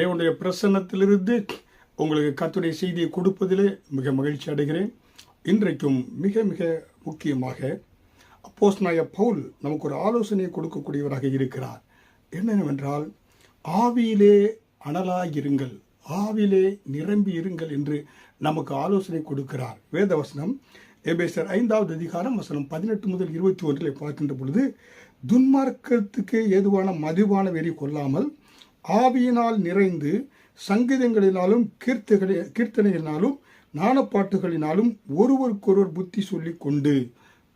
தேவனுடைய பிரசன்னத்திலிருந்து உங்களுக்கு கத்துடைய செய்தியை கொடுப்பதிலே மிக மகிழ்ச்சி அடைகிறேன். இன்றைக்கும் மிக மிக முக்கியமாக அப்போஸ் நாய பவுல் நமக்கு ஒரு ஆலோசனை கொடுக்கக்கூடியவராக இருக்கிறார். என்னவென்றால் ஆவியிலே அனலாயிருங்கள் ஆவிலே நிரம்பி இருங்கள் என்று நமக்கு ஆலோசனை கொடுக்கிறார். வேதவசனம் எபேசர் ஐந்தாவது அதிகாரம் வசனம் பதினெட்டு முதல் இருபத்தி ஒன்றில் பார்க்கின்ற பொழுது துன்மார்க்கத்துக்கு ஏதுவான மதுவான வெறி கொள்ளாமல் ஆவியினால் நிறைந்து சங்கீதங்களினாலும் கீர்த்தகளி கீர்த்தனையினாலும் நாணப்பாட்டுகளினாலும் ஒருவருக்கொருவர் புத்தி சொல்லி கொண்டு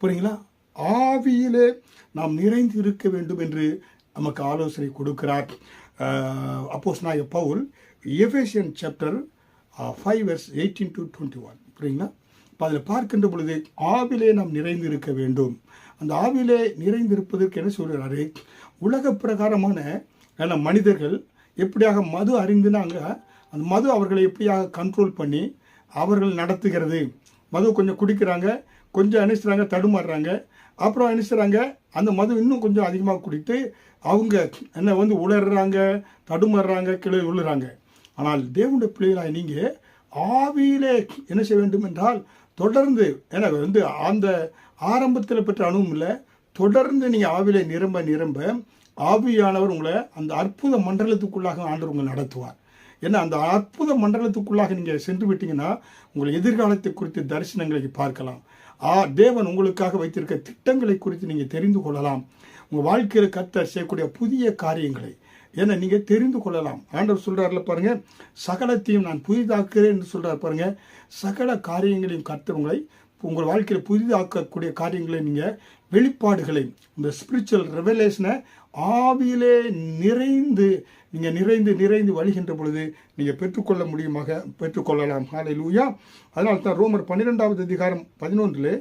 புரியுங்களா? ஆவியிலே நாம் நிறைந்து இருக்க வேண்டும் என்று நமக்கு ஆலோசனை கொடுக்கிறார் அப்போஸ் நாய Paul Ephesian chapter five verse eighteen to twenty one புரியுங்களா? இப்போ அதில் பார்க்கின்ற பொழுது ஆவிலே நாம் நிறைந்து இருக்க வேண்டும். அந்த ஆவிலே நிறைந்திருப்பதற்கு என்ன சொல்கிறாரு? உலக பிரகாரமான ஏன்னா மனிதர்கள் எப்படியாக மது அறிந்துனாங்க அந்த மது அவர்களை எப்படியாக கண்ட்ரோல் பண்ணி அவர்கள் நடத்துகிறது? மது கொஞ்சம் குடிக்கிறாங்க கொஞ்சம் அனுசரிறாங்க தடுமாறுறாங்க. அப்புறம் அனுசரிறாங்க அந்த மது இன்னும் கொஞ்சம் அதிகமாக குடித்து அவங்க என்ன வந்து உளர்றாங்க தடுமாறுறாங்க கீழே விழுறாங்க. ஆனால் தேவனுடைய பிள்ளைகளாக நீங்கள் ஆவியிலே என்ன செய்ய வேண்டும் என்றால் தொடர்ந்து ஏன்னா வந்து அந்த ஆரம்பத்தில் பெற்ற அனுபவம் இல்லை தொடர்ந்து நீங்கள் ஆவியிலே நிரம்ப நிரம்ப ஆவியானவர் உங்களை அந்த அற்புத மண்டலத்துக்குள்ளாக ஆண்டவர் உங்களை நடத்துவார். ஏன்னா அந்த அற்புத மண்டலத்துக்குள்ளாக நீங்கள் சென்று விட்டீங்கன்னா உங்கள் எதிர்காலத்தை குறித்து தரிசனங்களை பார்க்கலாம். ஆ தேவன் உங்களுக்காக வைத்திருக்க திட்டங்களை குறித்து நீங்கள் தெரிந்து கொள்ளலாம். உங்கள் வாழ்க்கையில் கத்த செய்யக்கூடிய புதிய காரியங்களை. ஏன்னா நீங்கள் தெரிந்து கொள்ளலாம். ஆண்டவர் சொல்கிறார்ல பாருங்கள் சகலத்தையும் நான் புதிதாக்குறேன் என்று சொல்கிறார் பாருங்கள் சகல காரியங்களையும் கர்த்தர் உங்களை உங்கள் வாழ்க்கையில் புதிதாக்கக்கூடிய காரியங்களை நீங்கள் வெளிப்பாடுகளை இந்த ஸ்பிரிச்சுவல் ரெவலேஷனை ஆவியிலே நிறைந்து நீங்கள் நிறைந்து நிறைந்து வழிகின்ற பொழுது நீங்கள் பெற்றுக்கொள்ள முடியுமாக பெற்றுக்கொள்ளலாம். ஹாலை லூயா அதனால் தான் ரோமர் பன்னிரெண்டாவது அதிகாரம் பதினொன்றிலே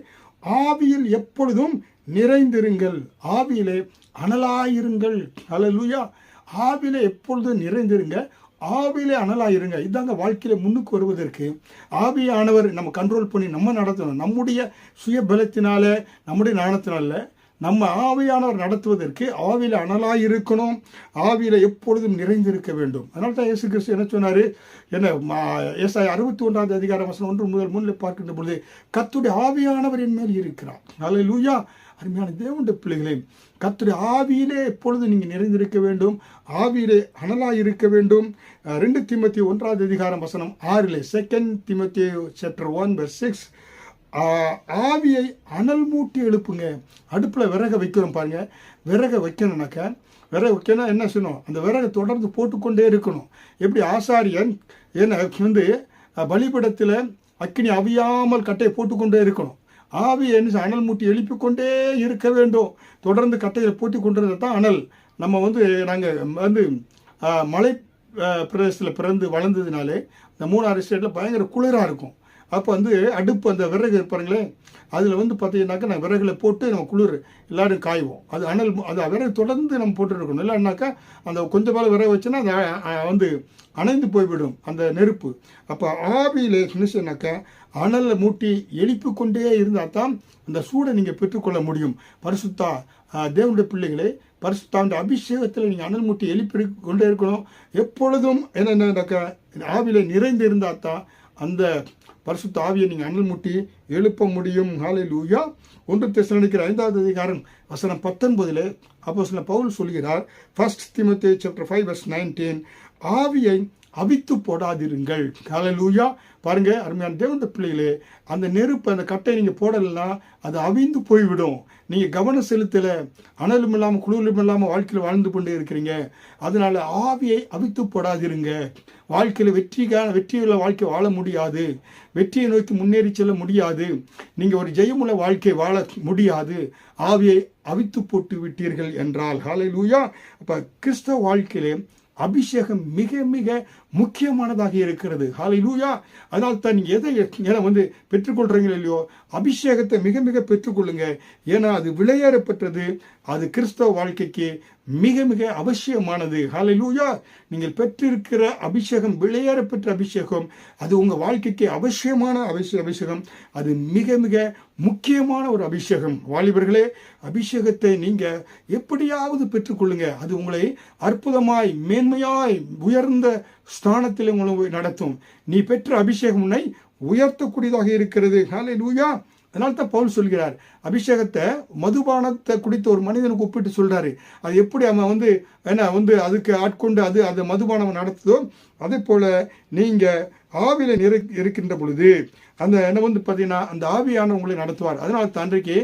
ஆவியில் எப்பொழுதும் நிறைந்திருங்கள். ஆவியிலே அனலாயிருங்கள். ஹலலூயா ஆவியிலே எப்பொழுதும் நிறைந்திருங்க. ஆவியிலே அனலாயிருங்க இதாங்க வாழ்க்கையில முன்னுக்கு வருவதற்கு. ஆவியானவர் நம்ம கண்ட்ரோல் பண்ணி நம்ம நடத்தணும். நம்முடைய சுய பலத்தினால நம்முடைய நாணத்தினால நம்ம ஆவியானவர் நடத்துவதற்கு ஆவியில் அனலாக இருக்கணும். ஆவியில் எப்பொழுதும் நிறைந்திருக்க வேண்டும். அதனால தான் இயேசு கிறிஸ்து என்ன சொன்னார்? என்ன ஏசாய் அறுபத்தி ஒன்றாவது அதிகார வசனம் ஒன்று முதல் முன்னில் பார்க்கின்ற பொழுது கத்துடைய ஆவியானவர் என் மேல் இருக்கிறார். நல்ல லூயா அருமையான தேவண்ட பிள்ளைகளே கத்துடைய ஆவியிலே எப்பொழுது நீங்கள் நிறைந்திருக்க வேண்டும்? ஆவியிலே அனலாக இருக்க வேண்டும் ரெண்டு திமத்தி ஒன்றாவது அதிகாரம் வசனம் ஆறிலே செகண்ட் திமத்தி சாப்டர் ஒன் பர் சிக்ஸ் ஆவியை அனல் மூட்டி எழுப்புங்க. அடுப்பில் விறக வைக்கிறோம் பாருங்க. விறக வைக்கணும்னாக்கா விறகு வைக்கணும் என்ன செய்யணும்? அந்த விறகை தொடர்ந்து போட்டுக்கொண்டே இருக்கணும். எப்படி? ஆசாரியன் ஏன்னா வந்து பலிபடத்தில் அக்கினி அவியாமல் கட்டையை போட்டுக்கொண்டே இருக்கணும். ஆவி என்ன அனல் மூட்டி எழுப்பி கொண்டே இருக்க வேண்டும். தொடர்ந்து கட்டையில் போட்டி கொண்டு தான் அனல். நம்ம வந்து நாங்கள் வந்து மலை பிரதேசத்தில் பிறந்து வளர்ந்ததுனாலே இந்த மூணாறு ஸ்டேட்டில் பயங்கர குளிராக இருக்கும். அப்போ வந்து அடுப்பு அந்த விறகு இருப்பாருங்களே அதில் வந்து பார்த்தீங்கன்னாக்கா நான் விறகுல போட்டு நம்ம குளிர் எல்லோரும் காய்வோம். அது அனல் அது விறகு தொடர்ந்து நம்ம போட்டுருக்கணும். இல்லைன்னாக்கா அந்த கொஞ்சம் மேலே விறகு வச்சுன்னா அந்த வந்து அணைந்து போய்விடும் அந்த நெருப்பு. அப்போ ஆவியில் என்ன சொன்னாக்கா அனலை மூட்டி எழுப்பி கொண்டே இருந்தால் தான் அந்த சூடை நீங்கள் பெற்றுக்கொள்ள முடியும். பரிசுத்தா தேவனுடைய பிள்ளைகளே பரிசுத்தாண்ட அபிஷேகத்தில் நீங்கள் அனல் மூட்டி எழுப்பி கொண்டே இருக்கணும். எப்பொழுதும் என்னென்னாக்கா ஆவியில் நிறைந்து இருந்தால் தான் அந்த பரிசுத்த ஆவியை நீங்கள் அனல் முட்டி எழுப்ப முடியும். ஹாலை லூயா ஒன்று தெசலனிக்கிற ஐந்தாவது அதிகாரம் வசனம் பத்தொன்பதில் அப்போ சில பவுல் சொல்கிறார் first Timothy chapter five verse nineteen ஆவியை அவித்து போடாதிருங்கள். காலலூயா லூயா பாருங்க அருமையான தேவந்த பிள்ளைகளே அந்த நெருப்பு அந்த கட்டை நீங்கள் போடலைன்னா அது அவிந்து போய்விடும். நீங்கள் கவனம் செலுத்தலை அனலும் இல்லாமல் குளிரும் இல்லாமல் வாழ்க்கையில் வாழ்ந்து கொண்டே இருக்கிறீங்க. அதனால் ஆவியை அவித்து போடாதிருங்க. வாழ்க்கையில் வெற்றிக்கான வெற்றியுள்ள வாழ்க்கை வாழ முடியாது. வெற்றியை நோக்கி முன்னேறி செல்ல முடியாது. நீங்கள் ஒரு ஜெயமுள்ள வாழ்க்கை வாழ முடியாது. ஆவியை அவித்து போட்டு விட்டீர்கள் என்றால். ஹாலை லூயா அப்போ கிறிஸ்தவ வாழ்க்கையிலே அபிஷேகம் மிக மிக முக்கியமானதாக இருக்கிறது. ஹாலை லூயா அதனால் தான் எதை ஏன்னா வந்து பெற்றுக்கொள்கிறீங்களோ இல்லையோ அபிஷேகத்தை மிக மிக பெற்றுக்கொள்ளுங்க. ஏன்னா அது விளையாடப்பட்டது அது கிறிஸ்தவ வாழ்க்கைக்கு மிக மிக அவசியமானது. ஹாலை லூயா நீங்கள் பெற்றிருக்கிற அபிஷேகம் விளையாடப்பெற்ற அபிஷேகம் அது உங்கள் வாழ்க்கைக்கு அவசியமான அவசிய அபிஷேகம். அது மிக மிக முக்கியமான ஒரு அபிஷேகம். வாலிபர்களே அபிஷேகத்தை நீங்கள் எப்படியாவது பெற்றுக்கொள்ளுங்க. அது உங்களை அற்புதமாய் மேன்மையாய் உயர்ந்த ஸ்தானத்தில் உங்களை நடத்தும். நீ பெற்ற அபிஷேகம் உன்னை உயர்த்தக்கூடியதாக இருக்கிறது. ஹalleluya. அதனால தான் பவுல் சொல்கிறார். அபிஷேகத்தை மதுபானத்தை குடித்த ஒரு மனிதனுக்கு ஒப்பிட்டு சொல்கிறாரு அது எப்படி அவன் வந்து என்ன வந்து அதுக்கு ஆட்கொண்டு அது அது மதுபானம் நடத்துதோ அதே போல் நீங்கள் ஆவியில் நிற இருக்கின்ற பொழுது அந்த என்ன வந்து பார்த்தீங்கன்னா அந்த ஆவியான உங்களை நடத்துவார். அதனால் தான் அன்றைக்கு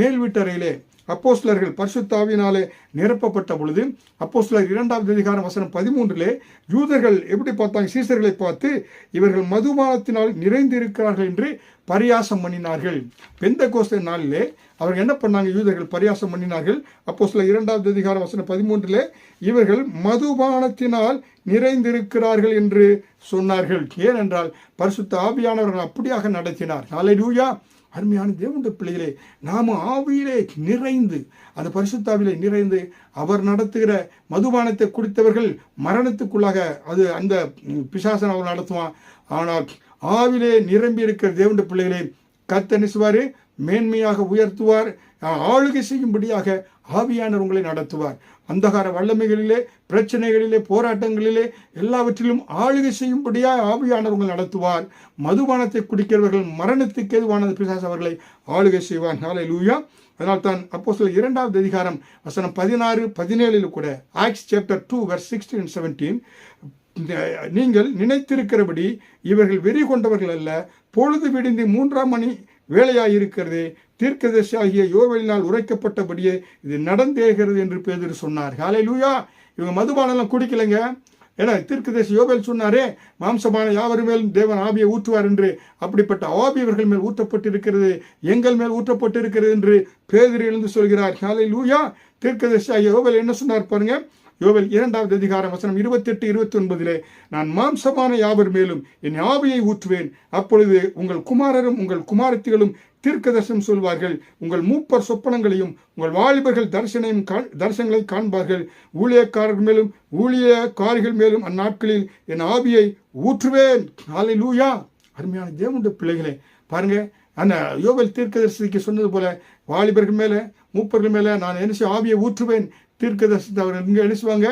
மேல் வீட்டறையிலே அப்போஸ்லர்கள் பரிசுத்தாவினாலே நிரப்பப்பட்ட பொழுது அப்போஸ்லர் இரண்டாவது அதிகாரம் வசனம் பதிமூன்றிலே யூதர்கள் எப்படி பார்த்தாங்க? சீசர்களை பார்த்து இவர்கள் மதுபானத்தினால் நிறைந்திருக்கிறார்கள் என்று பரியாசம் பண்ணினார்கள். பெந்த கோஸ்த நாளிலே அவர்கள் என்ன பண்ணாங்க? யூதர்கள் பரியாசம் பண்ணினார்கள். அப்போ சில இரண்டாவது அதிகாரம் வசனம் பதிமூன்றிலே இவர்கள் மதுபானத்தினால் நிறைந்திருக்கிறார்கள் என்று சொன்னார்கள். ஏனென்றால் பரிசுத்த ஆவியானவர்கள் அப்படியாக நடத்தினார். நாளை லூயா அருமையான தேவனுடைய பிள்ளைகளே நாம ஆவியிலே நிறைந்து அந்த பரிசுத்தாவிலே நிறைந்து அவர் நடத்துகிற மதுபானத்தை குடித்தவர்கள் மரணத்துக்குள்ளாக அது அந்த பிசாசன் அவர் நடத்துவான். ஆனால் ஆவிலே நிரம்பி இருக்கிற தேவனுடைய பிள்ளைகளே கத்த நிசுவாரு மேன்மையாக உயர்த்துவார். ஆளுகை செய்யும்படியாக ஆவியானவர் உங்களை நடத்துவார். அந்தகார வல்லமைகளிலே பிரச்சனைகளிலே போராட்டங்களிலே எல்லாவற்றிலும் ஆளுகை செய்யும்படியாக ஆவியானவர் உங்களை நடத்துவார். மதுபானத்தை குடிக்கிறவர்கள் மரணத்துக்கு எதுவானது பிசாஸ் அவர்களை ஆளுகை செய்வார். நாளை லூயா அதனால் தான் அப்போ சில இரண்டாவது அதிகாரம் வசனம் பதினாறு பதினேழில் கூட Acts chapter two verse sixteen seventeen நீங்கள் நினைத்திருக்கிறபடி இவர்கள் வெறி கொண்டவர்கள் அல்ல பொழுது விடிந்து மூன்றாம் மணி வேலையாயிருக்கிறது தீர்க்கதர்சி ஆகிய யோவலினால் உரைக்கப்பட்டபடியே இது நடந்தேகிறது என்று பேதர் சொன்னார். காலை லூயா இவங்க மதுபானெல்லாம் குடிக்கலைங்க. ஏன்னா தீர்க்கதரிசி யோபேல் சொன்னாரே மாம்சமான யாவர் மேலும் தேவன் ஆவியை ஊற்றுவார் என்று. அப்படிப்பட்ட ஆவி இவர்கள் மேல் ஊற்றப்பட்டிருக்கிறது எங்கள் மேல் ஊற்றப்பட்டிருக்கிறது என்று பேதர் எழுந்து சொல்கிறார். ஹாலை லூயா தீர்க்கதரிசி ஆகிய யோவேல் என்ன சொன்னார் பாருங்க. யோவல் இரண்டாவது அதிகாரம் வசனம் இருபத்தெட்டு இருபத்தி ஒன்பதிலே நான் மாம்சமான யாவர் மேலும் என் ஆவியை ஊற்றுவேன். அப்பொழுது உங்கள் குமாரரும் உங்கள் குமாரத்திகளும் தீர்க்கதர்சனம் சொல்வார்கள். உங்கள் மூப்பர் சொப்பனங்களையும் உங்கள் வாலிபர்கள் தரிசனையும் தரிசனங்களை காண்பார்கள். ஊழியக்காரர்கள் மேலும் ஊழியக்காரிகள் மேலும் அந்நாட்களில் என் ஆவியை ஊற்றுவேன். நாளை லூயா அருமையான தேவனுடைய பிள்ளைகளே பாருங்க அந்த தீர்க்க தீர்க்கதரிசிக்கு சொன்னது போல வாலிபர்கள் மேலே மூப்பர்கள் மேலே நான் என்ன ஆவியை ஊற்றுவேன். தீர்க்கதரிசனத்தை அவர் இங்கே செய்வாங்க?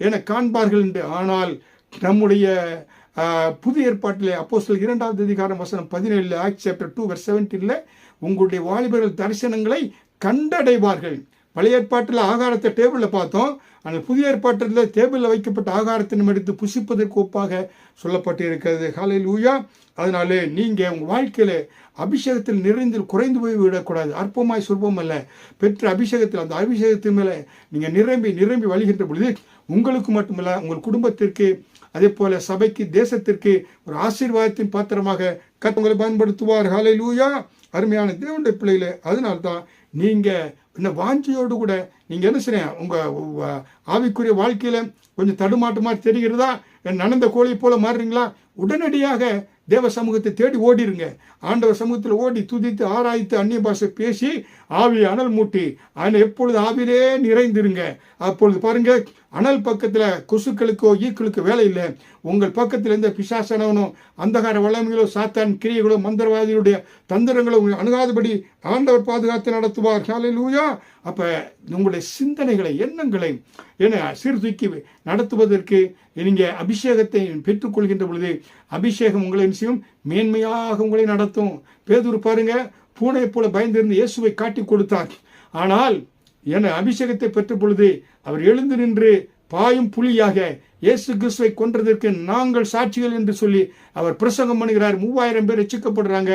என காண்பார்கள் என்று. ஆனால் நம்முடைய புதிய ஏற்பாட்டில் அப்போ இரண்டாவது அதிகாரம் வசனம் பதினேழு ஆக்ட் சாப்டர் டூ வர் செவன்டீனில் உங்களுடைய வாலிபர்கள் தரிசனங்களை கண்டடைவார்கள். பழைய ஏற்பாட்டில் ஆகாரத்தை டேபிளில் பார்த்தோம். அந்த புதிய ஏற்பாட்டில் டேபிளில் வைக்கப்பட்ட ஆகாரத்தினம் எடுத்து புசிப்பதற்கு ஒப்பாக சொல்லப்பட்டு இருக்கிறது காலையில் ஊயா அதனாலே நீங்கள் உங்கள் வாழ்க்கையில் அபிஷேகத்தில் நிறைந்து குறைந்து போய் விடக்கூடாது. அற்பமாய் சொல்பம் அல்ல. பெற்ற அபிஷேகத்தில் அந்த அபிஷேகத்தின் மேலே நீங்கள் நிரம்பி நிரம்பி வழிகின்ற பொழுது உங்களுக்கு மட்டுமல்ல உங்கள் குடும்பத்திற்கு அதே போல் சபைக்கு தேசத்திற்கு ஒரு ஆசீர்வாதத்தின் பாத்திரமாக கத்தவங்களை பயன்படுத்துவார். ஹாலை லூயா அருமையான தேவனுடைய பிள்ளைகளே அதனால்தான் நீங்கள் இந்த வாஞ்சியோடு கூட நீங்கள் என்ன செய்ய உங்கள் ஆவிக்குரிய வாழ்க்கையில் கொஞ்சம் தடுமாட்டமாக தெரிகிறதா? நடந்த கோழி போல மாறுறீங்களா? உடனடியாக தேவ சமூகத்தை தேடி ஓடிருங்க. ஆண்டவர் சமூகத்தில் ஓடி துதித்து ஆராய்த்து அந்நிய பாஷை பேசி ஆவியை அனல் மூட்டி அதில் எப்பொழுது ஆவிலே நிறைந்திருங்க. அப்பொழுது பாருங்கள் அனல் பக்கத்தில் கொசுக்களுக்கோ ஈக்களுக்கோ வேலை இல்லை. உங்கள் பக்கத்தில் இருந்த பிசாசனவனோ அந்தகார வளமைகளோ சாத்தான் கிரியைகளோ மந்திரவாதிகளுடைய தந்திரங்களோ அணுகாதபடி ஆண்டவர் பாதுகாத்து நடத்துவார். லூயா அப்போ உங்களுடைய சிந்தனைகளை எண்ணங்களை என சீர்தூக்கி நடத்துவதற்கு நீங்கள் அபிஷேகத்தை பெற்றுக்கொள்கின்ற பொழுது அபிஷேகம் உங்களை செய்யும்? மேன்மையாக உங்களை நடத்தும். பேதூர் பாருங்க பூனை போல பயந்திருந்து இயேசுவை காட்டி கொடுத்தார். ஆனால் என அபிஷேகத்தை பெற்ற பொழுது அவர் எழுந்து நின்று பாயும் புலியாக இயேசு கிறிஸ்துவை கொன்றதற்கு நாங்கள் சாட்சிகள் என்று சொல்லி அவர் பிரசங்கம் பண்ணுகிறார். மூவாயிரம் பேர் ரசிக்கப்படுறாங்க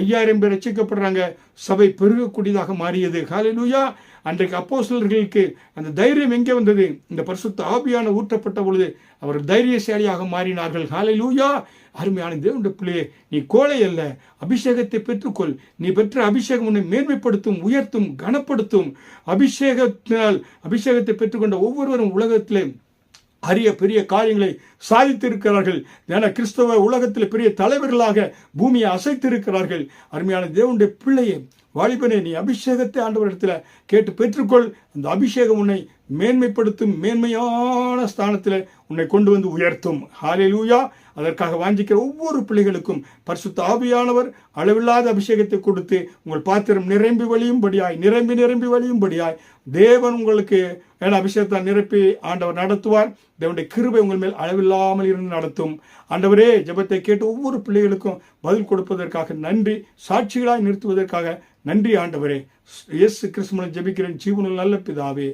ஐயாயிரம் பேர் ரசிக்கப்படுறாங்க சபை பெருகக்கூடியதாக மாறியது. ஹாலிலூயா அன்றைக்கு அப்போசலர்களுக்கு அந்த தைரியம் எங்கே வந்தது? இந்த பரிசுத்த ஆபியான ஊற்றப்பட்ட பொழுது அவர் தைரியசாலியாக மாறினார்கள். ஹாலை லூயா அருமையான தேவனுடைய பிள்ளையே நீ கோழை அல்ல அபிஷேகத்தை பெற்றுக்கொள். நீ பெற்ற அபிஷேகம் உன்னை மேன்மைப்படுத்தும் உயர்த்தும் கனப்படுத்தும். அபிஷேகத்தினால் அபிஷேகத்தை பெற்றுக்கொண்ட ஒவ்வொருவரும் உலகத்திலே அரிய பெரிய காரியங்களை சாதித்திருக்கிறார்கள். என கிறிஸ்தவ உலகத்தில் பெரிய தலைவர்களாக பூமியை அசைத்திருக்கிறார்கள். அருமையான தேவனுடைய பிள்ளையை வாலிபனே நீ அபிஷேகத்தை ஆண்டவரிடத்தில் கேட்டு பெற்றுக்கொள். அந்த அபிஷேகம் உன்னை மேன்மைப்படுத்தும் மேன்மையான ஸ்தானத்தில் உன்னை கொண்டு வந்து உயர்த்தும். ஹாலே லூயா அதற்காக வாஞ்சிக்கிற ஒவ்வொரு பிள்ளைகளுக்கும் பரிசுத்த ஆவியானவர் அளவில்லாத அபிஷேகத்தை கொடுத்து உங்கள் பாத்திரம் நிரம்பி வழியும்படியாய் நிரம்பி நிரம்பி வழியும்படியாய் தேவன் உங்களுக்கு ஏன்னா அபிஷேகத்தை நிரப்பி ஆண்டவர் நடத்துவார். தேவனுடைய கிருபை உங்கள் மேல் அளவில்லாமல் இருந்து நடத்தும். ஆண்டவரே ஜெபத்தை கேட்டு ஒவ்வொரு பிள்ளைகளுக்கும் பதில் கொடுப்பதற்காக நன்றி சாட்சிகளாய் நிறுத்துவதற்காக நன்றி ஆண்டவரே. இயேசு கிறிஸ்துவனை ஜபிக்கிறேன். ஜீவனில் நல்ல பிதாவே.